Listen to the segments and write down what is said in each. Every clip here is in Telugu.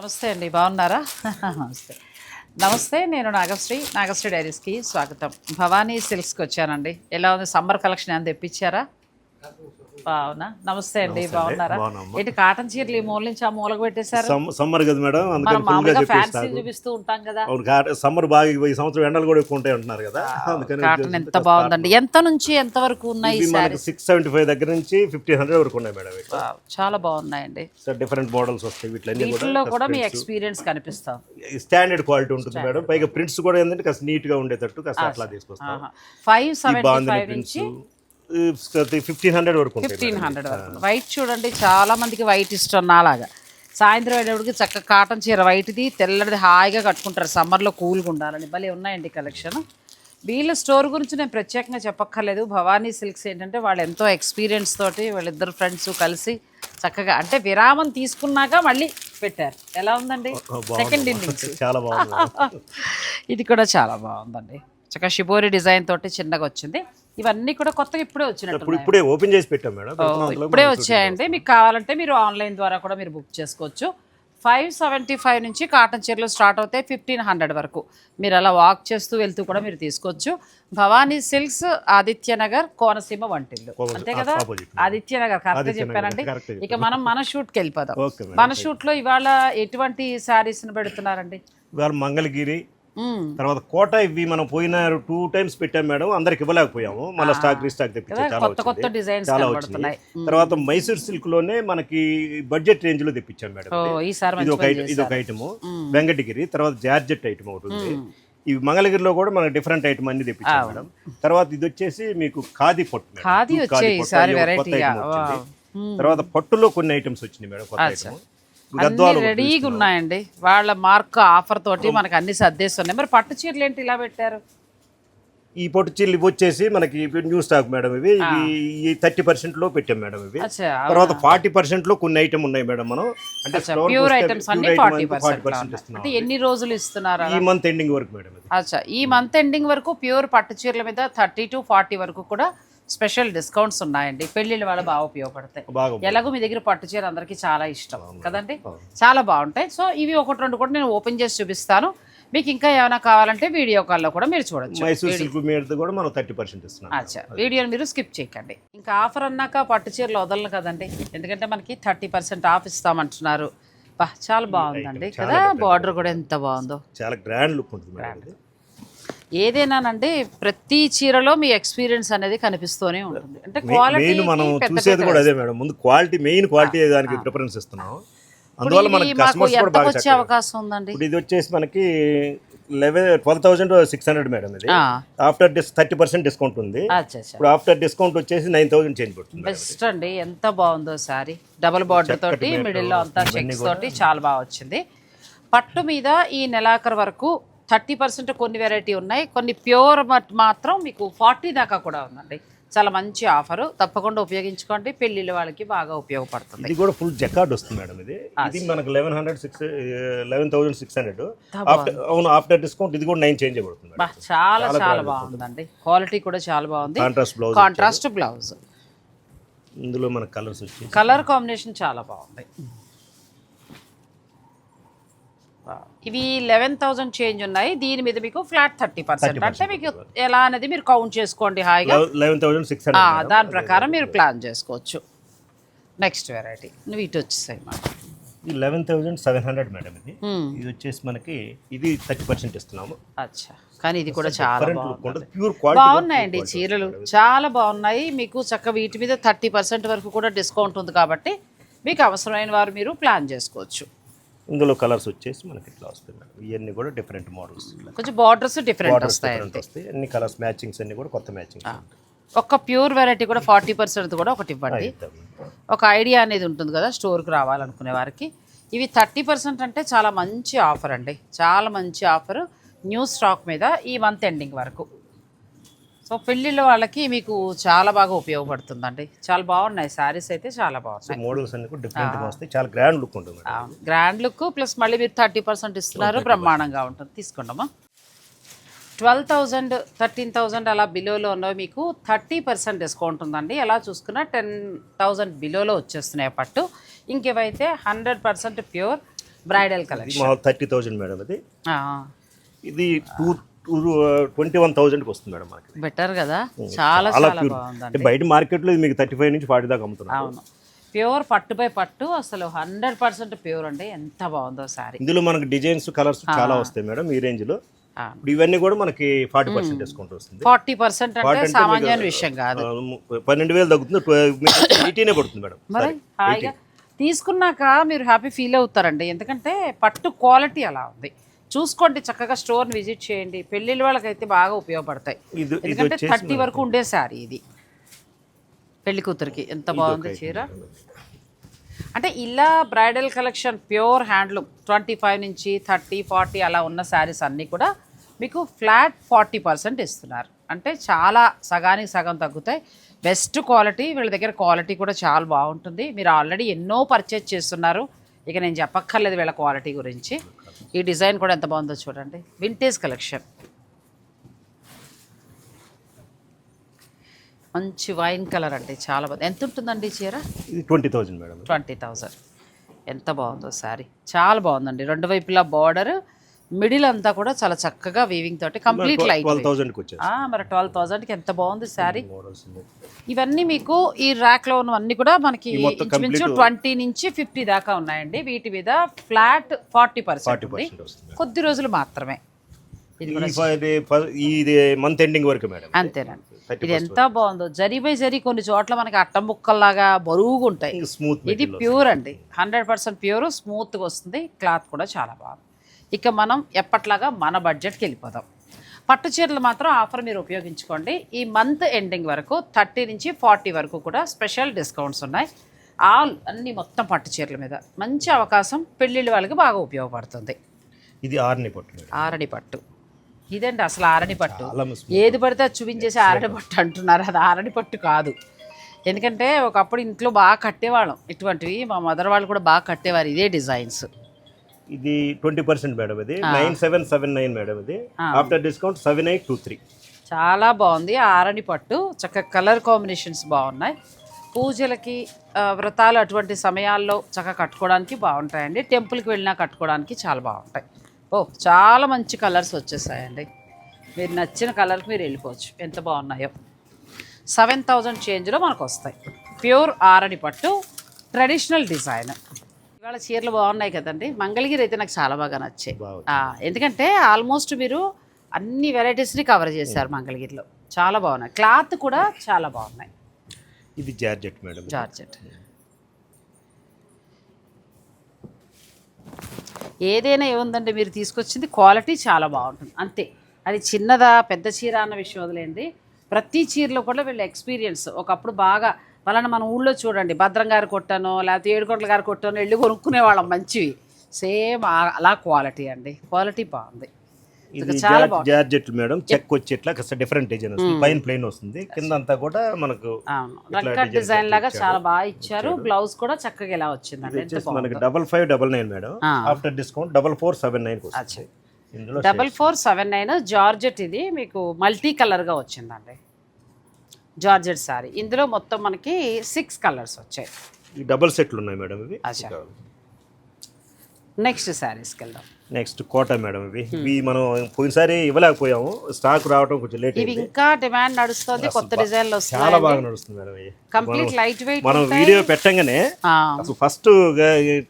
నమస్తే అండి బాగున్నారా? నమస్తే. నమస్తే నేను నాగశ్రీ నాగశ్రీ డైరీస్కి స్వాగతం. భవానీ సిల్క్స్కి వచ్చానండి. ఎలా ఉంది? సమ్మర్ కలెక్షన్ ఏమైనా తెప్పించారా? బాగున్నా నమస్తే అండి బాగున్నారా. ఏంటి కాటన్ చీరలు ఈ మూల నుంచి ఆ మూలకు పెట్టేశారు? సమ్- సమ్మర్ కదా మేడం అందుకని ఫ్యాన్సీ చూపిస్తూ ఉంటాం కదా. అవును సమ్మర్ బాగా ఈ సంవత్సరం ఎండలు కూడా ఎక్కువ ఉంటాయి అంటున్నారు కదా. అందుకని కాటన్ ఎంత బాగుందండి. ఎంత నుంచి ఎంత వరకు ఉన్నాయి మనకి సిక్స్ సెవెంటీ ఫైవ్ దగ్గర నుంచి ఫిఫ్టీన్ హండ్రెడ్ వరకు ఉన్నాయి మేడం చాలా బాగున్నాయండి. సార్ డిఫరెంట్ మోడల్స్ వస్తాయి వీటిల్లో కూడా కూడా మీ ఎక్స్పీరియన్స్ కనిపిస్తాం. స్టాండర్డ్ క్వాలిటీ ఉంటుంది మేడం. పైగా ప్రింట్స్ కూడా ఏంటంటే కాస్త నీట్గా ఉండేటట్టు కాస్త అట్లా తీసుకొస్తాం. ఫైవ్ సెవెంటీ ఫైవ్ నుంచి ఫిఫ్టీన్ హండ్రెడ్ వరకు ఫిఫ్టీన్. హండ్రెడ్ వరకు. వైట్ చూడండి చాలా మందికి వైట్ ఇష్టం నాలాగా సాయంత్రం అయ్యేటప్పటికి చక్క కాటన్ చీర వైట్ది తెల్లడిది హాయిగా కట్టుకుంటారు. సమ్మర్లో కూల్గా ఉండాలని. భలే ఉన్నాయండి కలెక్షన్ వీళ్ళ స్టోర్ గురించి నేను ప్రత్యేకంగా చెప్పక్కర్లేదు. భవానీ సిల్క్స్ ఏంటంటే వాళ్ళు ఎంతో ఎక్స్పీరియన్స్ తోటి వాళ్ళిద్దరు ఫ్రెండ్స్ కలిసి చక్కగా అంటే విరామం తీసుకున్నాక మళ్ళీ పెట్టారు. ఎలా ఉందండి. సెకండ్ ఇన్నింగ్స్ చాలా బాగుంది. ఇది కూడా చాలా బాగుందండి. చక్కగా షిబోరి డిజైన్ తోటి చిన్నగా వచ్చింది. ఇవన్నీ కూడా కొత్తగా ఇప్పుడే వచ్చినట్టు ఇప్పుడు ఇప్పుడే ఓపెన్ చేసి పెట్టాం మేడం. ఇప్పుడే వచ్చాయండి. మీకు కావాలంటే మీరు ఆన్లైన్ ద్వారా కూడా మీరు బుక్ చేసుకోవచ్చు. ఫైవ్ సెవెంటీ ఫైవ్ నుంచి కాటన్ చీరలు స్టార్ట్ అవుతాయి ఫిఫ్టీన్ హండ్రెడ్ వరకు. మీరు అలా వాక్ చేస్తూ వెళ్తూ కూడా మీరు తీసుకోవచ్చు. భవానీ సిల్క్స్ ఆదిత్యనగర్ కోనసీమ వంటిల్లు అంతే కదా. ఆదిత్యనగర్ కరెక్ట్ చెప్పానండి. ఇక మనం మన షూట్కి వెళ్ళిపోదాం. మన షూట్లో ఇవాళ ఎటువంటి శారీస్ని పెడుతున్నారండి? మంగళగిరి. తర్వాత కోట ఇవి మనం పోయిన టూ టైమ్స్ పెట్టాం మేడం అందరికి ఇవ్వలేకపోయాము. మళ్ళీ స్టాక్ రీస్టాక్ తెప్పించాం చాలా కొత్త. డిజైన్స్ వచ్చింది. తర్వాత మైసూర్ సిల్క్లోనే మనకి బడ్జెట్ రేంజ్లో తెప్పించాం మేడం. ఓ ఇది. ఒక ఇది ఒక. ఐటమ్ వెంకటగిరి తర్వాత జార్జెట్ ఐటమ్ ఒకటి ఉంది. ఇవి మంగళగిరిలో కూడా మనకి డిఫరెంట్ ఐటమ్ అన్ని తెప్పించాం మేడం. తర్వాత ఇది వచ్చేసి మీకు ఖాదీ పట్టు. ఖాదీ. తర్వాత పట్టులో కొన్ని ఐటమ్స్ వచ్చినాయి మేడం కొత్త ఐటమ్ గద్వాలు రెడీగా ఉన్నాయండి. వాళ్ళ మార్క్ ఆఫర్ తోటి మనకు అన్ని సర్దేస్తున్నాయి. మరి పట్టు చీరలు ఏంటి ఇలా పెట్టారు? ఈ పొట్టు చీరలు వచ్చేసి మనకి న్యూ స్టాక్ మేడం ఇవి. ఈ థర్టీ పర్సెంట్లో పెట్టాం మేడం ఇవి. తర్వాత ఫార్టీ పర్సెంట్లో కొన్ని ఐటమ్ ఉన్నాయి మేడం మనం. అంటే ప్యూర్ ఐటమ్స్ ఫార్టీ అంతా పర్సెంట్ 40% ఇస్తున్నాం. అంటే ఎన్ని రోజులు ఇస్తున్నారు ఈ మంత్ ఎండింగ్ వరకు మేడం అచ్చా ఈ మంత్ ఎండింగ్ వరకు ప్యూర్ పట్టు చీరల మీద థర్టీ టు ఫార్టీ వరకు కూడా స్పెషల్ డిస్కౌంట్స్ ఉన్నాయండి. పెళ్ళిళ్ళ వాళ్ళ బాగా ఉపయోగపడతాయి. ఎలాగో మీ దగ్గర పట్టు చీర అందరికీ చాలా ఇష్టం. కదండి? చాలా బాగుంటాయి. సో ఇవి ఒకటి రెండు కూడా నేను ఓపెన్ చేసి చూపిస్తాను. మీకు ఇంకా ఏమైనా కావాలంటే వీడియో కాల్లో కూడా మీరు చూడొచ్చు. మైసూర్ సిల్క్ మీద కూడా మనం థర్టీ పర్సెంట్ ఇస్తున్నాం. అచ్చా. వీడియోని మీరు స్కిప్ చేయకండి. ఇంకా ఆఫర్ అన్నాక పట్టు చీరలు వదలను కదండి. ఎందుకంటే మనకి థర్టీ పర్సెంట్ ఆఫ్ ఇస్తామంటున్నారు. చాలా బాగుందండి కదా? బార్డర్ కూడా ఎంత బాగుందో. చాలా గ్రాండ్ లుక్ ఉంటుంది ఏదేనానండి ప్రతి చీరలో మీ ఎక్స్పీరియన్స్ అనేది కనిపిస్తూనే ఉంటుంది. అంటే క్వాలిటీ మనం చూసేది కూడా అదే మేడం. ముందు క్వాలిటీ మెయిన్ క్వాలిటీ దానికి ప్రిఫరెన్స్ ఇస్తున్నాం. అందువల్ల మనకి కస్టమర్స్ కూడా బాగా వచ్చే అవకాశం ఉందండి? ఇది వచ్చేసి మనకి eleven twelve thousand six hundred madam ఇది. After dis thirty percent discount ఉంది. ఇప్పుడు ఆఫ్టర్ డిస్కౌంట్ వచ్చేసి నైన్ థౌసండ్ చేంజ్ పడుతుంది బెస్ట్ అండి. ఎంత బాగుందో సారీ డబుల్ బార్డర్ తోటి మిడిల్లో అంతా చెక్స్ తోటి చాలా బాగా వచ్చింది. పట్టు మీద ఈ నెలాఖరు వరకు థర్టీ పర్సెంట్ కొన్ని వెరైటీ ఉన్నాయి. కొన్ని ప్యూర్ మాత్రం మీకు ఫార్టీ దాకా కూడా ఉందండి. చాలా మంచి ఆఫరు. తప్పకుండా ఉపయోగించుకోండి. పెళ్ళిళ్ళ వాళ్ళకి బాగా ఉపయోగపడుతుంది. ఇది కూడా ఫుల్ జకార్డ్ వస్తుంది మేడం ఇది. ఇది మనకు eleven hundred six eleven thousand six hundred. అవును ఆఫ్టర్ డిస్కౌంట్ ఇది కూడా నైన్ చేంజ్ పడుతుంది బా చాలా చాలా బాగుందండి. క్వాలిటీ కూడా చాలా బాగుంది. Contrast blouse contrast blouse. ఇందులో మన కలర్స్ వచ్చి కలర్ కాంబినేషన్ చాలా బాగుంది. ఇవి లెవెన్ థౌజండ్ చేంజ్ ఉన్నాయి. దీని మీద మీకు ఫ్లాట్ థర్టీ పర్సెంట్. అంటే మీకు ఎలా అనేది మీరు కౌంట్ చేసుకోండి హాయిగా. థౌసండ్ దాని ప్రకారం మీరు ప్లాన్ చేసుకోవచ్చు. నెక్స్ట్ వెరైటీ నువ్వు ఇటు వచ్చేసాయి మాట ఇది eleven thousand seven hundred madam ఇది. ఇది వచ్చేసి మనకి ఇది థర్టీ పర్సెంట్ ఇస్తున్నాము. అచ్చా. కానీ ఇది కూడా చాలా ప్యూర్ బాగున్నాయండి చీరలు. చాలా బాగున్నాయి. మీకు చక్క వీటి మీద థర్టీ పర్సెంట్ వరకు కూడా డిస్కౌంట్ ఉంది కాబట్టి మీకు అవసరమైన వారు మీరు ప్లాన్ చేసుకోవచ్చు. ఇందులో కలర్స్ వచ్చేసి మనకి ఇట్లా వస్తాయి మేడం. ఇవన్నీ కూడా డిఫరెంట్ మోడల్స్ కొంచెం బార్డర్స్ డిఫరెంట్ వస్తాయి. అన్ని కలర్స్ మ్యాచింగ్స్ అన్ని కూడా కొత్త మ్యాచింగ్స్ ఒక్క ప్యూర్ వెరైటీ కూడా ఫార్టీ పర్సెంట్ కూడా ఒకటి ఇవ్వండి. ఒక ఐడియా అనేది ఉంటుంది కదా స్టోర్కి రావాలనుకునే వారికి. ఇవి థర్టీ పర్సెంట్ అంటే చాలా మంచి ఆఫర్ అండి. చాలా మంచి ఆఫర్ న్యూ స్టాక్ మీద ఈ మంత్ ఎండింగ్ వరకు. సో పెళ్ళిళ్ళ వాళ్ళకి మీకు చాలా బాగా ఉపయోగపడుతుందండి. చాలా బాగున్నాయి. శారీస్ అయితే చాలా బాగున్నాయి. మోడల్స్ అన్ని వస్తాయి. చాలా గ్రాండ్ లుక్ ఉంటుంది గ్రాండ్ లుక్ ప్లస్ మళ్ళీ మీరు థర్టీ పర్సెంట్ ఇస్తున్నారు. బ్రహ్మాండంగా ఉంటుంది. తీసుకోండమ్మా ట్వెల్వ్ థౌజండ్ థర్టీన్ థౌజండ్ అలా బిలోలో ఉన్నవి మీకు థర్టీ పర్సెంట్ డిస్కౌంట్ ఉందండి. ఎలా చూసుకున్నా టెన్ థౌజండ్ బిలోలో వచ్చేస్తున్నాయి పట్టు. ఇంకేవైతే hundred percent pure bridal collection మా థర్టీ థౌజండ్ మేడం అది. ఇది టూ ట్వంటీ వన్ థౌజండ్కి వస్తుంది మేడం మనకి బెటర్ కదా? చాలా చాలా ప్యూర్. బాగుందండి. అంటే బయట మార్కెట్లో ఇది మీకు థర్టీ ఫైవ్ నుంచి ఫార్టీ దాకా అమ్ముతున్నారు. అవును. ప్యూర్ పట్టు బై పట్టు అసలు హండ్రెడ్ పర్సెంట్ ప్యూర్ అండి. ఎంత బాగుందో సారీ ఇందులో మనకి డిజైన్స్ కలర్స్ చాలా వస్తాయి మేడం ఈ రేంజ్లో ఇప్పుడు ఇవన్నీ కూడా మనకి ఫార్టీ పర్సెంట్ డిస్కౌంట్ వస్తుంది. ఫార్టీ పర్సెంట్ అంటే సామాన్యమైన విషయం కాదు. పన్నెండు వేలు తగ్గుతుంది ఎయిటీనే పడుతుంది మేడం. మరి హాయిగా తీసుకున్నాక మీరు హ్యాపీ ఫీల్ అవుతారండి. ఎందుకంటే పట్టు క్వాలిటీ అలా ఉంది. చూసుకోండి చక్కగా స్టోర్ని విజిట్ చేయండి. పెళ్ళిళ్ళ వాళ్ళకైతే బాగా ఉపయోగపడతాయి. ఎందుకంటే థర్టీ వరకు ఉండే శారీ ఇది. పెళ్ళి కూతురికి ఎంత బాగుంది చీర? అంటే ఇలా bridal collection pure handloom twenty five నుంచి థర్టీ ఫార్టీ అలా ఉన్న శారీస్ అన్నీ కూడా మీకు ఫ్లాట్ ఫార్టీ పర్సెంట్ ఇస్తున్నారు. అంటే చాలా సగానికి సగం తగ్గుతాయి. బెస్ట్ క్వాలిటీ వీళ్ళ దగ్గర క్వాలిటీ కూడా చాలా బాగుంటుంది. మీరు ఆల్రెడీ ఎన్నో పర్చేజ్ చేస్తున్నారు. ఇక నేను చెప్పక్కర్లేదు వీళ్ళ క్వాలిటీ గురించి. ఈ డిజైన్ కూడా ఎంత బాగుందో చూడండి. వింటేజ్ కలెక్షన్ మంచి వైన్ కలర్ అండి చాలా బాగుంది. ఎంత ఉంటుందండి చీర? Twenty thousand madam. Twenty thousand ఎంత బాగుందో శారీ. చాలా బాగుందండి. రెండు వైపులా బార్డర్ మిడిల్ అంతా కూడా చాలా చక్కగా వీవింగ్ తోటి కంప్లీట్ లైట్ మరి ట్వెల్వ్ థౌజండ్కి ఎంత బాగుంది శారీ. ఉన్నాయి. ఇవన్నీ మీకు ఈ ర్యాక్లో ఉన్నవన్నీ కూడా మనకి ఇంచుమించు ట్వంటీ నుంచి ఫిఫ్టీ దాకా ఉన్నాయండి. వీటి మీద ఫ్లాట్ ఫార్టీ పర్సెంట్ కొద్ది రోజులు మాత్రమే. మంత్ ఎండింగ్ వరకు మేడం. అంతేనండి. ఇది ఎంత బాగుందో. జరీ బై జరీ కొన్ని చోట్ల మనకి అట్ట ముక్కల్లాగా బరువుగా ఉంటాయి స్మూత్ ఇది ప్యూర్ అండి. హండ్రెడ్ పర్సెంట్ ప్యూర్ స్మూత్గా వస్తుంది. క్లాత్ కూడా చాలా బాగుంది. ఇక మనం ఎప్పట్లాగా మన బడ్జెట్కి వెళ్ళిపోదాం. పట్టు చీరలు మాత్రం ఆఫర్ మీరు ఉపయోగించుకోండి. ఈ మంత్ ఎండింగ్ వరకు థర్టీ నుంచి ఫార్టీ వరకు కూడా స్పెషల్ డిస్కౌంట్స్ ఉన్నాయి. ఆల్ అన్ని మొత్తం పట్టు చీరల మీద. మంచి అవకాశం పెళ్ళిళ్ళ వాళ్ళకి బాగా ఉపయోగపడుతుంది. ఇది ఆర్ని పట్టు ఆరడి పట్టు. ఇదండి అసలు ఆరడి పట్టు. ఏది పడితే అది చూపించేసి ఆరడి పట్టు అంటున్నారు. అది ఆరడి పట్టు కాదు. ఎందుకంటే ఒకప్పుడు ఇంట్లో బాగా కట్టేవాళ్ళం. ఇటువంటివి మా మదర్ వాళ్ళు కూడా బాగా కట్టేవారు ఇదే డిజైన్స్ ఇది ట్వంటీ పర్సెంట్ మేడం ఇది. Nine seven seven nine madam ఇది. After discount seven eight two three. చాలా బాగుంది. ఆరని పట్టు. చక్కగా కలర్ కాంబినేషన్స్ బాగున్నాయి. పూజలకి వ్రతాలు అటువంటి సమయాల్లో చక్కగా కట్టుకోవడానికి బాగుంటాయండి. టెంపుల్కి వెళ్ళినా కట్టుకోవడానికి చాలా బాగుంటాయి. ఓ చాలా మంచి కలర్స్ వచ్చేసాయండి. మీరు నచ్చిన కలర్కి మీరు వెళ్ళిపోవచ్చు. ఎంత బాగున్నాయో. సెవెన్ థౌజండ్ చేంజ్లో మనకు వస్తాయి ప్యూర్ ఆరని పట్టు. Traditional design. ఇవాళ చీరలు బాగున్నాయి కదండి. మంగళగిరి అయితే నాకు చాలా బాగా నచ్చాయి. ఎందుకంటే ఆల్మోస్ట్ మీరు అన్ని వెరైటీస్ని కవర్ చేశారు మంగళగిరిలో. చాలా బాగున్నాయి. క్లాత్ కూడా చాలా బాగున్నాయి. ఇది జార్జెట్ మేడం. జార్జెట్. ఏదైనా ఏముందంటే మీరు తీసుకొచ్చింది? క్వాలిటీ చాలా బాగుంటుంది. అంతే. అది చిన్నదా పెద్ద చీర అన్న విషయం వదిలేండి ప్రతి చీరలో కూడా వీళ్ళ ఎక్స్పీరియన్స్ ఒకప్పుడు బాగా వాళ్ళని మన ఊళ్ళో చూడండి భద్రం గారు కొట్టానో లేకపోతే ఏడుకోట్ల గారు కొట్టానో వెళ్ళి కొనుక్కునే వాళ్ళం మంచివి. సేమ్ అలా క్వాలిటీ అండి. క్వాలిటీ బాగుంది. చాలా జార్- జార్జెట్ మేడం చెక్ వచ్చి ఇట్లా కాస్త డిఫరెంట్ డిజైన్ వస్తుంది. పైన ప్లెయిన్ వస్తుంది. కింద అంతా కూడా మనకు డిజైన్ లాగా. చాలా బాగా ఇచ్చారు. బ్లౌజ్ కూడా చక్కగా ఇలా మనకి double five double nine madam. After discount double four seven nine double four seven nine georgette ఇది మీకు మల్టీ కలర్గా వచ్చిందండి. జార్జెట్ సారీ. ఇందులో మొత్తం మనకి సిక్స్ కలర్స్ వచ్చాయి. ఈ డబల్ సెట్లు ఉన్నాయి మేడం ఇవి. నెక్స్ట్ శారీస్కి వెళ్దాం. నెక్స్ట్ కోట మేడం ఇవి. ఇవి మనం పోయినసారి ఇవ్వలేకపోయాము. స్టాక్ రావడం కొంచెం లేట్ ఇవి ఇంకా డిమాండ్ నడుస్తుంది కొత్త డిజైన్లు చాలా వస్తున్నాయి బాగా నడుస్తుంది మేడం ఇవి. కంప్లీట్ లైట్ వెయిట్ మనం వీడియో పెట్టంగానే అసలు ఫస్ట్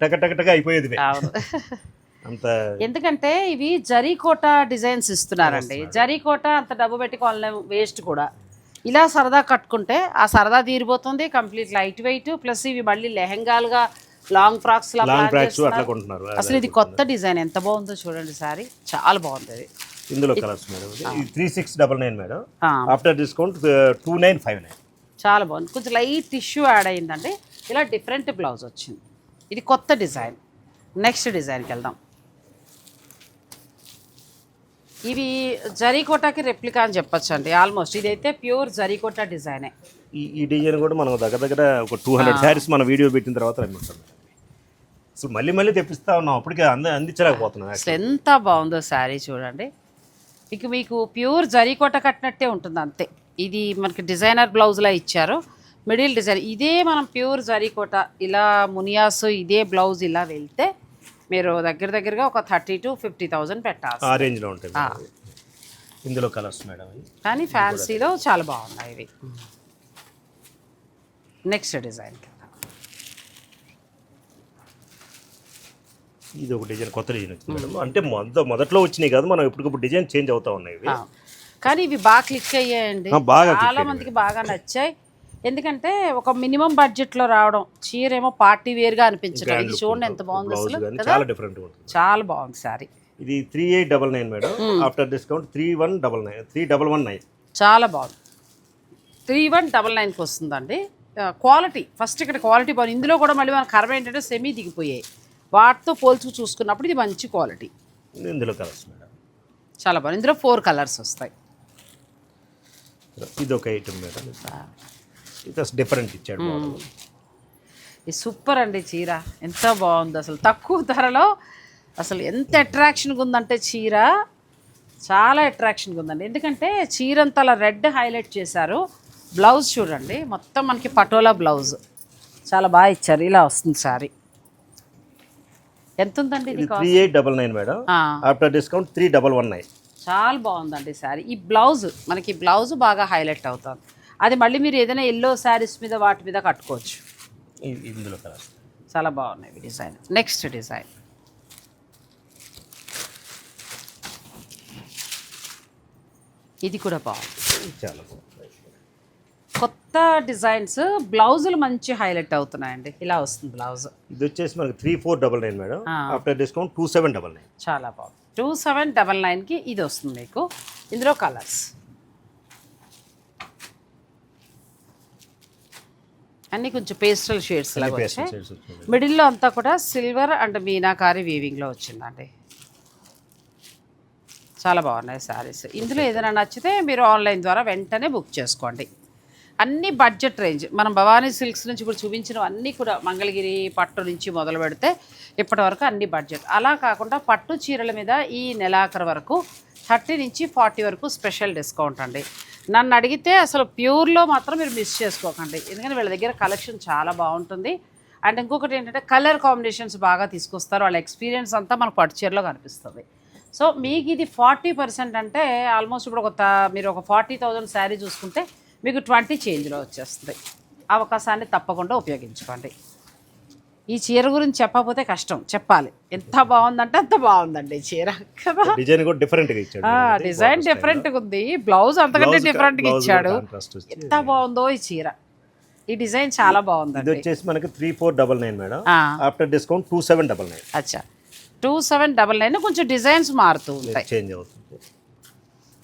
టక టక టక అయిపోయేది ఇవే. అవును. అంత ఎందుకంటే ఇవి జరీకోట డిజైన్స్ ఇస్తున్నారండి. జరీకోట అంత డబ్బు పెట్టుకోవాలి వేస్ట్ కూడా. ఇలా సరదా కట్టుకుంటే ఆ సరదా తీరిపోతుంది కంప్లీట్ లైట్ వెయిట్ ప్లస్ ఇవి మళ్ళీ లెహంగాలుగా లాంగ్ ఫ్రాక్స్ అసలు ఇది కొత్త డిజైన్ ఎంత బాగుందో చూడండి సారీ. చాలా బాగుంది ఇది ఇందులో colours madam three six double nine madam. After discount two nine five nine చాలా బాగుంది. కొంచెం లైట్ టిష్యూ యాడ్ అయిందండి ఇలా డిఫరెంట్ బ్లౌజ్ వచ్చింది. ఇది కొత్త డిజైన్. నెక్స్ట్ డిజైన్కి వెళ్దాం. ఇవి జరీకోటాకి రెప్లికా అని చెప్పొచ్చు అండి ఆల్మోస్ట్. ఇదైతే ప్యూర్ జరీకోటా డిజైనే. ఈ ఈ డిజైన్ కూడా మనం దగ్గర దగ్గర ఒక టూ హండ్రెడ్ శారీస్ మన వీడియో పెట్టిన తర్వాత అమ్ముతాం అసలు మళ్ళీ మళ్ళీ తెప్పిస్తా ఉన్నాం అప్పటికే అంద అందించలేకపోతున్నాం అసలు ఎంత బాగుందో శారీ చూడండి. ఇక మీకు ప్యూర్ జరీకోట కట్టినట్టే ఉంటుంది అంతే. ఇది మనకి డిజైనర్ బ్లౌజ్లా ఇచ్చారు మిడిల్ డిజైన్. ఇదే మనం ప్యూర్ జరీకోట ఇలా మునియాస్ ఇదే బ్లౌజ్ ఇలా వెళ్తే మీరు దగ్గర దగ్గరగా ఒక థర్టీ టు ఫిఫ్టీ థౌజండ్ పెట్టాలి ఆ రేంజ్లో ఉంటాయి. ఇందులో కలర్స్ మేడం. కానీ ఫ్యాన్సీలో చాలా బాగున్నాయి ఇవి. నెక్స్ట్ డిజైన్ ఇది ఒక డిజైన్ కొత్త డిజైన్ వచ్చింది మేడం. అంటే మొద మొదట్లో వచ్చినాయి కాదు మనం ఇప్పటికప్పుడు డిజైన్ చేంజ్ అవుతా ఉన్నాయి. కానీ ఇవి బాగా క్లిక్ అయ్యాయండి. బాగా చాలా. మందికి బాగా నచ్చాయి. ఎందుకంటే ఒక మినిమం బడ్జెట్లో రావడం చీర ఏమో పార్టీ వేర్గా అనిపించడం ఇది చూడండి. ఎంత బాగుంది అసలు చాలా డిఫరెంట్ చాలా బాగుంది సారీ ఇది three eight double nine madam. After discount three one double nine three double one nine చాలా బాగుంది. త్రీ వన్ డబల్ నైన్కి వస్తుందండి. క్వాలిటీ ఫస్ట్ ఇక్కడ క్వాలిటీ బాగుంది. ఇందులో కూడా మళ్ళీ మన కర్మ ఏంటంటే సెమీ దిగిపోయాయి. వాటితో పోల్చు చూసుకున్నప్పుడు ఇది మంచి క్వాలిటీ ఇందులో కలర్స్ మేడం. చాలా బాగుంది. ఇందులో ఫోర్ కలర్స్ వస్తాయి. ఇది ఒక ఐటమ్ మేడం. ఇది డిఫరెంట్ ఇచ్చాడు సూపర్ అండి చీర. ఎంత బాగుంది అసలు. తక్కువ ధరలో అసలు ఎంత అట్రాక్షన్గా ఉందంటే చీర చాలా అట్రాక్షన్గా ఉందండి. ఎందుకంటే చీర అంతా అలా రెడ్ హైలైట్ చేశారు. బ్లౌజ్ చూడండి. మొత్తం మనకి పటోలా బ్లౌజ్ చాలా బాగా ఇచ్చారు. ఇలా వస్తుంది సారీ. ఎంత ఉందండి three eight double nine madam. After discount three double one nine చాలా బాగుందండి శారీ ఈ బ్లౌజ్ మనకి బ్లౌజ్ బాగా హైలైట్ అవుతుంది. అది మళ్ళీ మీరు ఏదైనా ఎల్లో శారీస్ మీద వాటి మీద కట్టుకోవచ్చు. ఇందులో కలర్స్ చాలా బాగున్నాయి డిజైన్. Next design. ఇది కూడా బాగుంది. చాలా బాగుంది. కొత్త డిజైన్స్ బ్లౌజులు మంచి హైలైట్ అవుతున్నాయండి. ఇలా వస్తుంది బ్లౌజ్. ఇది వచ్చేసి మనకి three four double nine madam. After discount two seven double nine చాలా బాగుంది. టూ సెవెన్ డబల్ నైన్కి ఇది వస్తుంది మీకు. ఇందులో కలర్స్ అన్నీ కొంచెం పేస్టల్ షేడ్స్ లాగా వచ్చాయి. మిడిల్లో అంతా కూడా సిల్వర్ అండ్ మీనాకారి వీవింగ్లో వచ్చిందండి. చాలా బాగున్నాయి శారీస్ ఇందులో ఏదైనా నచ్చితే మీరు ఆన్లైన్ ద్వారా వెంటనే బుక్ చేసుకోండి. అన్ని బడ్జెట్ రేంజ్ మనం భవానీ సిల్క్స్ నుంచి ఇప్పుడు చూపించిన అన్నీ కూడా మంగళగిరి పట్టు నుంచి మొదలు పెడితే ఇప్పటి వరకు అన్ని బడ్జెట్ అలా కాకుండా పట్టు చీరల మీద ఈ నెలాఖరు వరకు థర్టీ నుంచి ఫార్టీ వరకు స్పెషల్ డిస్కౌంట్ అండి. నన్ను అడిగితే అసలు ప్యూర్లో మాత్రం మీరు మిస్ చేసుకోకండి. ఎందుకంటే వీళ్ళ దగ్గర కలెక్షన్ చాలా బాగుంటుంది. అండ్ ఇంకొకటి ఏంటంటే కలర్ కాంబినేషన్స్ బాగా తీసుకొస్తారు. వాళ్ళ ఎక్స్పీరియన్స్ అంతా మనకు పట్టుచీరలో కనిపిస్తుంది. సో మీకు ఇది ఫార్టీ పర్సెంట్ అంటే ఆల్మోస్ట్ ఇప్పుడు ఒక మీరు ఒక ఫార్టీ థౌజండ్ శారీ చూసుకుంటే మీకు ట్వంటీ చేంజ్లో వచ్చేస్తుంది. అవకాశాన్ని తప్పకుండా ఉపయోగించుకోండి. ఈ చీర గురించి చెప్పకపోతే కష్టం చెప్పాలి. ఎంత బాగుందంటే అంత బాగుందండి ఈ చీర కదా? డిజైన్ కూడా డిఫరెంట్గా ఇచ్చాడు. డిజైన్. డిఫరెంట్గా ఉంది. బ్లౌజ్ అంతకంటే blouse కూడా ఇచ్చాడు. ఎంత బాగుందో ఈ చీర. ఈ డిజైన్ చాలా ఇది బాగుందండి వచ్చేసి మనకి three four double nine madam. After discount two seven double nine అచ్చా. టూ సెవెన్ డబల్ నైన్ కొంచెం డిజైన్స్ మారుతూ ఉంటాయి. చేంజ్ అవుతుంది.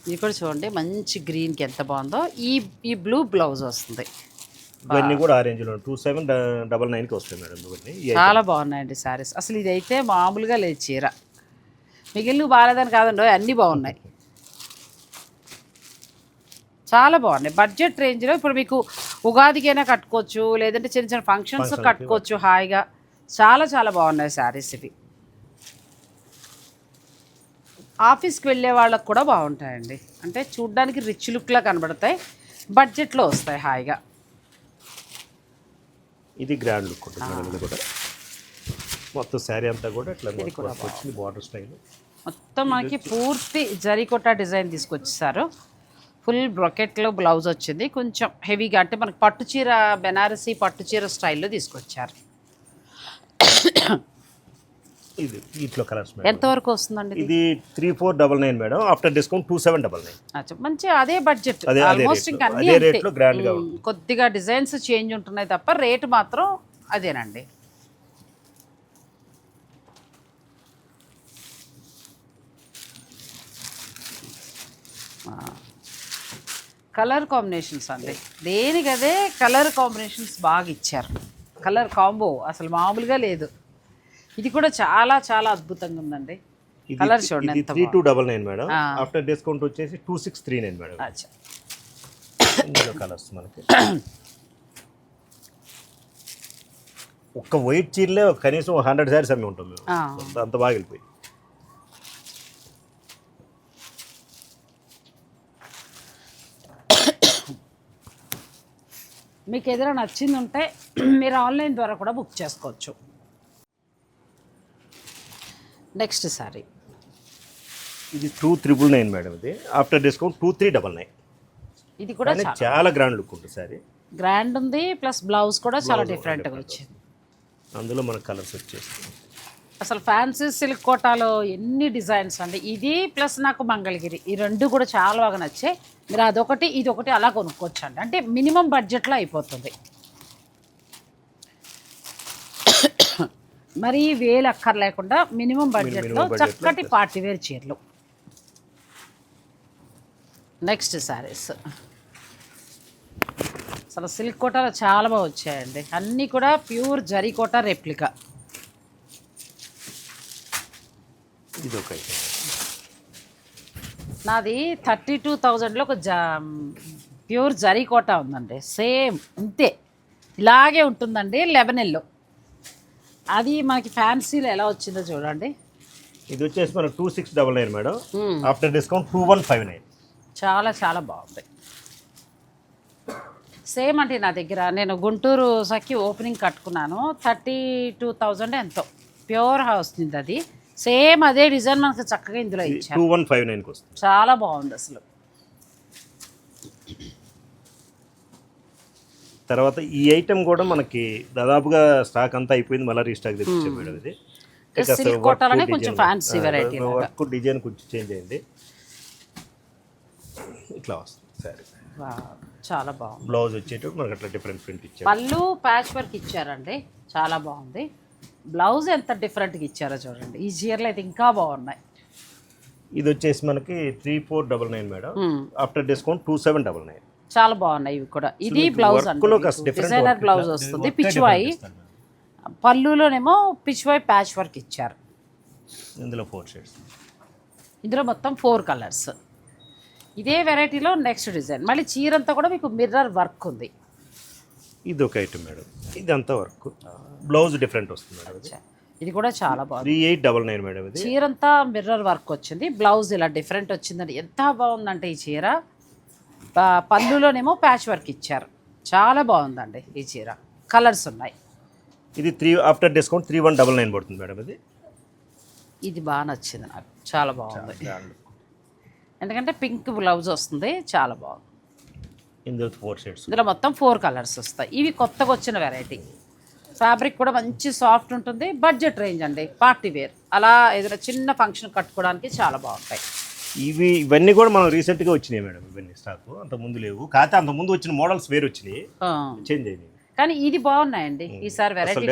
ఇది కూడా చూడండి మంచి గ్రీన్కి ఎంత బాగుందో. ఈ ఈ బ్లూ బ్లౌజ్ వస్తుంది. ఇవన్నీ కూడా ఆ రేంజ్లో టూ సెవెన్ డబల్ నైన్కి వస్తాయి మేడం ఇవన్నీ. చాలా బాగున్నాయండి శారీస్. అసలు ఇదైతే మామూలుగా లేదు చీర. మిగిలిన బాగాలేదని కాదండి అన్నీ బాగున్నాయి. చాలా బాగున్నాయి. బడ్జెట్ రేంజ్లో ఇప్పుడు మీకు ఉగాదికైనా కట్టుకోవచ్చు లేదంటే చిన్న చిన్న ఫంక్షన్స్ కట్టుకోవచ్చు హాయిగా. చాలా చాలా బాగున్నాయి శారీస్ ఇవి. ఆఫీస్కి వెళ్ళే వాళ్ళకు కూడా బాగుంటాయండి. అంటే చూడ్డానికి రిచ్ లుక్లా కనబడతాయి బడ్జెట్లో వస్తాయి హాయిగా. ఇది గ్రాండ్ లుక్ ఉంటుంది మేడం ఇది కూడా. మొత్తం శారీ అంతా కూడా ఇట్లా వచ్చింది బార్డర్ స్టైల్ మొత్తం మనకి పూర్తి జరీకొట్ట డిజైన్ తీసుకొచ్చేసారు. ఫుల్ బ్రొకెట్లో బ్లౌజ్ వచ్చింది. కొంచెం హెవీగా అంటే మనకి పట్టు చీర బెనారసీ పట్టు చీర స్టైల్లో తీసుకొచ్చారు. ఇది ఇట్లా కలర్స్ మేడం. ఎంతవరకు వస్తుందండి ఇది? Three four double nine madam. After discount two seven double nine. మంచి అదే బడ్జెట్. ఆల్మోస్ట్ ఇంకా లో. అన్ని అదే అంతే. rate లో grand గా కొద్దిగా డిజైన్స్ చేంజ్ ఉంటున్నాయి తప్ప రేటు మాత్రం అదేనండి. కలర్ కాంబినేషన్స్ అండి. దేనికదే కలర్ కాంబినేషన్స్ బాగా ఇచ్చారు. కలర్ కాంబో అసలు మామూలుగా లేదు. ఇది కూడా చాలా చాలా అద్భుతంగా ఉందండి. కలర్ చూడండి three two double nine madam. After discount వచ్చేసి two six three nine madam. అచ్చా. ఇందులో కలర్స్ మనకి. ఒక్క వైట్ చీరలే కనీసం హండ్రెడ్ శారీస్ అమ్మి ఉంటాం మేము. అంత బాగా వెళ్ళిపోయి. మీకు ఏదైనా నచ్చింది ఉంటే మీరు ఆన్లైన్ ద్వారా కూడా బుక్ చేసుకోవచ్చు. నెక్స్ట్ సారీ ఇది టూ త్రిబుల్ నైన్ మేడం ఇది. After discount two three double nine ఇది కూడా చాలా గ్రాండ్ లుక్ ఉంటుంది సారీ గ్రాండ్ ఉంది ప్లస్ బ్లౌజ్ కూడా చాలా డిఫరెంట్గా వచ్చింది. అందులో మనకు కలర్స్ వచ్చేస్తాయి. అసలు ఫ్యాన్సీ సిల్క్ కోటాలో ఎన్ని డిజైన్స్ అండి? ఇది ప్లస్ నాకు మంగళగిరి. ఈ రెండు కూడా చాలా బాగా నచ్చాయి. మీరు అదొకటి ఇది ఒకటి అలా కొనుక్కోవచ్చు అండి అంటే మినిమం బడ్జెట్లో అయిపోతుంది. మరీ వేలు అక్కర్ లేకుండా మినిమం బడ్జెట్లో చక్కటి పార్టీ వేర్ చీరలు. నెక్స్ట్ శారీస్ అసలు సిల్క్ కోటాలో చాలా బాగా వచ్చాయండి. అన్నీ కూడా ప్యూర్ జరీ కోట రెప్లికా నాది థర్టీ టూ థౌజండ్లో ఒక జా ప్యూర్ జరీ కోట ఉందండి. సేమ్ అంతే ఇలాగే ఉంటుందండి లెబనెల్లో అది మనకి ఫ్యాన్సీలో ఎలా వచ్చిందో చూడండి. ఇది వచ్చేసి మనకు two six double nine madam. After discount two one five nine. చాలా చాలా బాగుంది. సేమ్ అంటే నా దగ్గర. నేను గుంటూరు సఖి ఓపెనింగ్ కట్టుకున్నాను. థర్టీ టూ థౌజండ్ ఎంతో. ప్యూర్ హౌస్ అది. సేమ్ అదే డిజైన్ మనకు చక్కగా ఇందులో ఇచ్చారు. టూ వన్ ఫైవ్ నైన్కి వస్తుంది. చాలా బాగుంది అసలు. తర్వాత ఈ ఐటెం కూడా మనకి దాదాపుగా స్టాక్ అంతా అయిపోయింది. మళ్ళీ రీస్టాక్ తెప్పించాం మేడం ఇది. వర్క్ డిజైన్ కొంచెం చేంజ్ అయింది. ఇట్లా వస్తుంది సరే. చాలా బాగుంది. బ్లౌజ్ వచ్చేటప్పుడు మనకి అట్లా డిఫరెంట్ ప్రింట్ ఇచ్చారు. పళ్ళు ప్యాచ్ వర్క్ ఇచ్చారండి. చాలా బాగుంది. బ్లౌజ్ ఎంత డిఫరెంట్గా ఇచ్చారో చూడండి. ఈ చీరలు అయితే ఇంకా బాగున్నాయి. ఇది వచ్చేసి మనకి three four double nine madam. After discount two seven double nine చాలా బాగున్నాయి ఇవి కూడా. ఇది బ్లౌజ్ డిజైనర్ బ్లౌజ్ వస్తుంది. పిచ్వాయి పళ్ళులోనేమో పిచ్వాయి ప్యాచ్ వర్క్ ఇచ్చారు. ఇందులో ఫోర్ షేడ్స్ ఇందులో మొత్తం ఫోర్ కలర్స్ ఇదే వెరైటీలో నెక్స్ట్ డిజైన్ మళ్ళీ చీరంతా కూడా మీకు మిర్రర్ వర్క్ ఉంది. ఇది ఒక ఐటమ్ మేడం. ఇదంతా వర్క్ బ్లౌజ్ డిఫరెంట్ వస్తుంది మేడం ఇది. ఇది కూడా చాలా బాగుంది. Three eight double nine madam ఇది. చీరంతా మిర్రర్ వర్క్ వచ్చింది. బ్లౌజ్ ఇలా డిఫరెంట్ వచ్చిందండి ఎంత బాగుందంటే ఈ చీర. పళ్ళులోనేమో ప్యాచ్ వర్క్ ఇచ్చారు. చాలా బాగుందండి ఈ చీర. కలర్స్ ఉన్నాయి. ఇది three after discount three one double nine పడుతుంది మేడం ఇది. ఇది బాగా నచ్చింది నాకు. చాలా బాగుంది. ఎందుకంటే పింక్ బ్లౌజ్ వస్తుంది. చాలా బాగుంది. ఇందులో ఫోర్ షేడ్స్ ఇందులో మొత్తం ఫోర్ కలర్స్ వస్తాయి. ఇవి కొత్తగా వచ్చిన వెరైటీ ఫ్యాబ్రిక్ కూడా మంచి సాఫ్ట్ ఉంటుంది. బడ్జెట్ రేంజ్ అండి. పార్టీ వేర్ అలా ఏదైనా చిన్న ఫంక్షన్ కట్టుకోవడానికి చాలా బాగుంటాయి. ఇవి ఇవన్నీ కూడా మనం రీసెంట్గా వచ్చినాయి మేడం ఇవన్నీ స్టాక్ అంత ముందు లేవు. కాకపోతే అంత ముందు వచ్చిన మోడల్స్ వేరు వచ్చినాయి. చేంజ్ అయినాయి. కానీ ఇది బాగున్నాయండి. ఈసారి వెరైటీ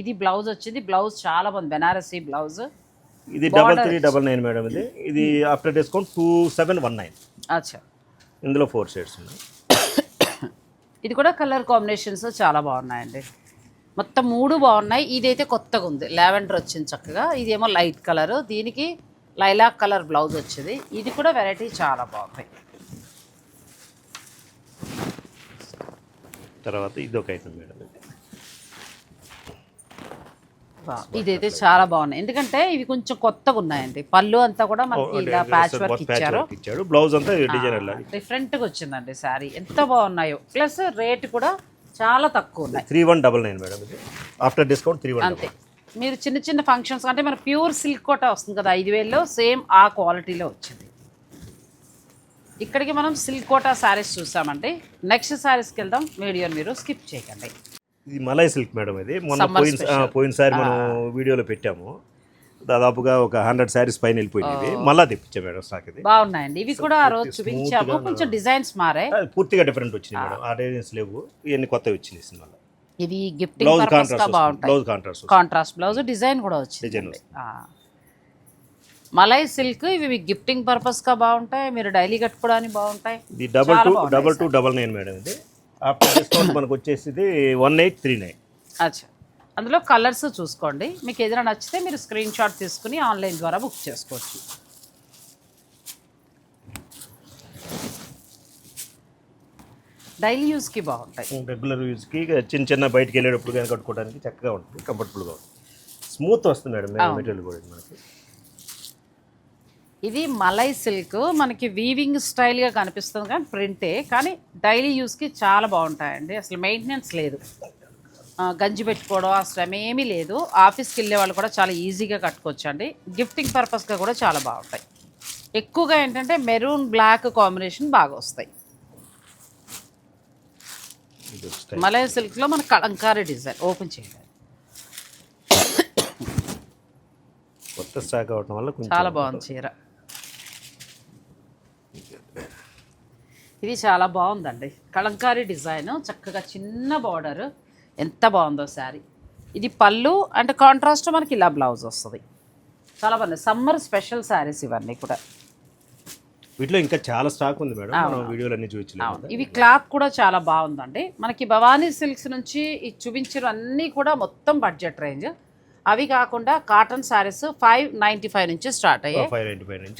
ఇది బ్లౌజ్ వచ్చింది. బ్లౌజ్ చాలా బాగుంది. బెనారసీ బ్లౌజ్ ఇది double three double nine madam ఇది. ఇది after discount two seven one nine అచ్చా. ఇందులో ఫోర్ షేడ్స్ ఉన్నాయి. ఇది కూడా కలర్ కాంబినేషన్స్ చాలా బాగున్నాయండి. మొత్తం మూడు బాగున్నాయి. ఇదైతే కొత్తగా ఉంది. లావెండర్ వచ్చింది చక్కగా. ఇదేమో లైట్ కలర్ దీనికి లైలాక్ కలర్ బ్లౌజ్ వచ్చింది. ఇది కూడా వెరైటీ చాలా బాగుంది. తర్వాత ఇది ఒక ఐటమ్ మేడం ఇదైతే చాలా బాగున్నాయి. ఎందుకంటే ఇవి కొంచెం కొత్తగా ఉన్నాయండి. పళ్ళు అంతా కూడా మనకి ఇలా ప్యాచ్ వర్క్ ఇచ్చారు. ఇచ్చాడు బ్లౌజ్ అంతా డిజైనర్ లాగా. డిఫరెంట్గా వచ్చిందండి శారీ ఎంత బాగున్నాయో. ప్లస్ రేట్ కూడా చాలా తక్కువ ఉన్నాయి. Three one double nine madam after discount three one అంతే. మీరు చిన్న చిన్న ఫంక్షన్స్ అంటే మన ప్యూర్ సిల్క్ కోట వస్తుంది కదా ఐదు వేల్లో సేమ్ ఆ క్వాలిటీలో వచ్చింది. ఇక్కడికి మనం సిల్క్ కోట శారీస్ చూసామండి. నెక్స్ట్ శారీస్కి వెళ్దాం వీడియోని మీరు స్కిప్ చేయకండి. ఇది మలై సిల్క్ మేడం ఇది. మొన్న పోయిన పోయినసారి మనం వీడియోలో పెట్టాము. దాదాపుగా ఒక హండ్రెడ్ శారీస్ పైన వెళ్ళిపోయింది మళ్ళా తెప్పించాం మేడం స్టాక్ ఇది. బాగున్నాయండి. ఇవి కూడా ఆ రోజు చూపించాము. కొంచెం డిజైన్స్ మారాయి. పూర్తిగా డిఫరెంట్ వచ్చినాయి మేడం. ఆ డిజైన్స్ లేవు. ఇవన్నీ కొత్తవి వచ్చినాయి సినిమాలో. ఇవి గిఫ్టింగ్ బ్లౌజ్ కాంట్రాస్ట్ బాగుంటాయి. Blouse contrast contrast blouse design కూడా వచ్చింది. డిజైన్ మలై సిల్క్ ఇవి మీకు గిఫ్టింగ్ పర్పస్గా బాగుంటాయి మీరు డైలీ కట్టుకోవడానికి బాగుంటాయి. ఇది double two double two double nine madam ఇది. ఆఫ్టర్ డిస్కౌంట్ మనకు వచ్చేసి వన్ ఎయిట్ త్రీ నైన్ అచ్చా. అందులో కలర్స్ చూసుకోండి. మీకు ఏదైనా నచ్చితే మీరు స్క్రీన్ షాట్ తీసుకుని ఆన్లైన్ ద్వారా బుక్ చేసుకోవచ్చు. డైలీ యూస్కి బాగుంటాయి. రెగ్యులర్ యూజ్కి చిన్న చిన్న బయటికి వెళ్ళేటప్పుడు కానీ కట్టుకోవడానికి చక్కగా ఉంటుంది కంఫర్టబుల్గా ఉంటుంది. స్మూత్ వస్తుంది మేడం మెటీరియల్ కూడా ఇది మనకి. ఇది మలై సిల్క్ మనకి వీవింగ్ స్టైల్గా కనిపిస్తుంది కానీ ప్రింటే కానీ డైలీ యూస్కి చాలా బాగుంటాయండి. అసలు మెయింటెనెన్స్ లేదు. గంజి పెట్టుకోవడం ఆ శ్రమ ఏమీ లేదు. ఆఫీస్కి వెళ్ళే వాళ్ళు కూడా చాలా ఈజీగా కట్టుకోవచ్చు అండి గిఫ్టింగ్ పర్పస్గా కూడా చాలా బాగుంటాయి. ఎక్కువగా ఏంటంటే మెరూన్ బ్లాక్ కాంబినేషన్ బాగా వస్తాయి. మలయ సిల్క్లో మన కలంకారీ డిజైన్ ఓపెన్ చేయాలి. కొత్త స్టాక్ అవడం వల్ల చాలా బాగుంది చీర. ఇది చాలా బాగుందండి. కలంకారీ డిజైన్ చక్కగా చిన్న బార్డర్. ఎంత బాగుందో శారీ. ఇది పళ్ళు అండ్ కాంట్రాస్ట్ మనకి ఇలా బ్లౌజ్ వస్తుంది. చాలా బాగుంది. సమ్మర్ స్పెషల్ శారీస్ ఇవన్నీ కూడా. వీటిలో ఇంకా చాలా స్టాక్ ఉంది మేడం. మనం వీడియోలు అన్ని ఇవి క్లాత్ కూడా చాలా బాగుందండి. మనకి భవానీ సిల్క్స్ నుంచి ఈ చూపించిన అన్నీ కూడా మొత్తం బడ్జెట్ రేంజ్ అవి కాకుండా cotton saris five ninety five నుంచి స్టార్ట్ అయ్యాయి.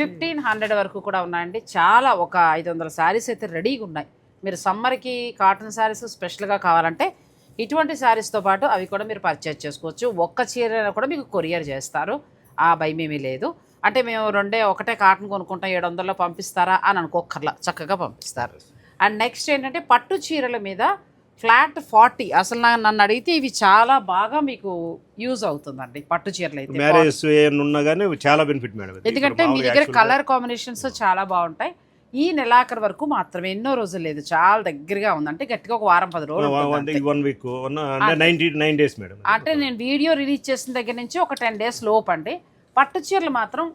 ఫిఫ్టీన్ హండ్రెడ్ వరకు కూడా ఉన్నాయండి. చాలా ఒక ఐదు వందల శారీస్ అయితే రెడీగా ఉన్నాయి. మీరు సమ్మర్కి కాటన్ శారీస్ స్పెషల్గా కావాలంటే ఇటువంటి శారీస్తో పాటు అవి కూడా మీరు పర్చేజ్ చేసుకోవచ్చు. ఒక్క చీర కూడా మీకు కొరియర్ చేస్తారు. ఆ భయం ఏమీ లేదు. అంటే మేము రెండే ఒకటే కాటన్ కొనుక్కుంటాం ఏడు వందల్లో పంపిస్తారా అని అనుకోకర్లా చక్కగా పంపిస్తారు. అండ్ నెక్స్ట్ ఏంటంటే పట్టు చీరల మీద ఫ్లాట్ ఫార్టీ అసలు నా నన్ను అడిగితే ఇవి చాలా బాగా మీకు యూజ్ అవుతుందండి పట్టు చీరలు అయితే. ఉన్నా కానీ చాలా బెనిఫిట్ మేడం. ఎందుకంటే మీ దగ్గర కలర్ కాంబినేషన్స్ చాలా బాగుంటాయి. ఈ నెలాఖరు వరకు మాత్రమే ఎన్నో రోజులు లేదు చాలా దగ్గరగా ఉంది. అంటే గట్టిగా ఒక వారం పది రోజులు వన్- వీక్ అంటే నేను వీడియో రిలీజ్ చేసిన దగ్గర నుంచి ఒక టెన్ డేస్ లోపు అండి. పట్టు చీరలు మాత్రం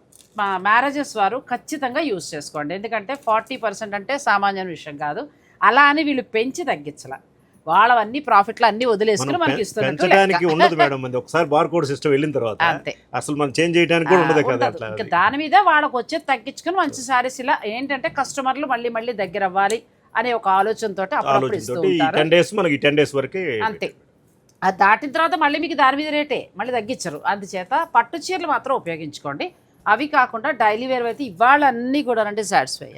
మ్యారేజెస్ వారు ఖచ్చితంగా యూస్ చేసుకోండి. ఎందుకంటే ఫార్టీ పర్సెంట్ అంటే సామాన్యమైన విషయం కాదు. అలా అని వీళ్ళు పెంచి తగ్గించాల. వాళ్ళవన్నీ ప్రాఫిట్లు అన్ని వదిలేసుకుని మనం మనకి ఇస్తున్నట్టు. ఉండదు మేడం ఒకసారి బార్ కోడ్ సిస్టమ్ వెళ్ళిన తర్వాత అంతే. అసలు మనం చేంజ్ చేయడానికి కూడా ఉండదు కదా ఇంకా దాని మీద వాళ్ళకి వచ్చేది తగ్గించుకుని మంచి సారీస్ ఇలా ఏంటంటే కస్టమర్లు మళ్ళీ మళ్ళీ దగ్గర అవ్వాలి అనే ఒక ఆలోచనతో అప్పుడప్పుడు ఇస్తూ ఉంటారు. టెన్ డేస్ మనకి టెన్ డేస్ వరకే అంతే. అది దాటిన తర్వాత మళ్ళీ మీకు దాని మీద రేటే. మళ్ళీ తగ్గించరు. అందుచేత పట్టు చీరలు మాత్రం ఉపయోగించుకోండి. అవి కాకుండా డైలీ వేర్ అయితే ఇవాళ అన్నీ కూడా అంటే సాటిస్ఫై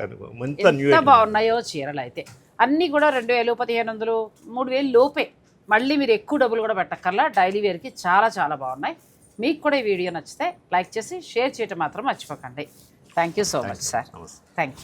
ఎంత బాగున్నాయో చీరలు అయితే. అన్నీ కూడా రెండు వేలు పదిహేను వందలు మూడు వేలు లోపే. మళ్ళీ మీరు ఎక్కువ డబ్బులు కూడా పెట్టక్కర్లా. డైలీ వేర్కి చాలా చాలా బాగున్నాయి. మీకు కూడా ఈ వీడియో నచ్చితే లైక్ చేసి షేర్ చేయటం మాత్రం మర్చిపోకండి. Thank you so much sir thank you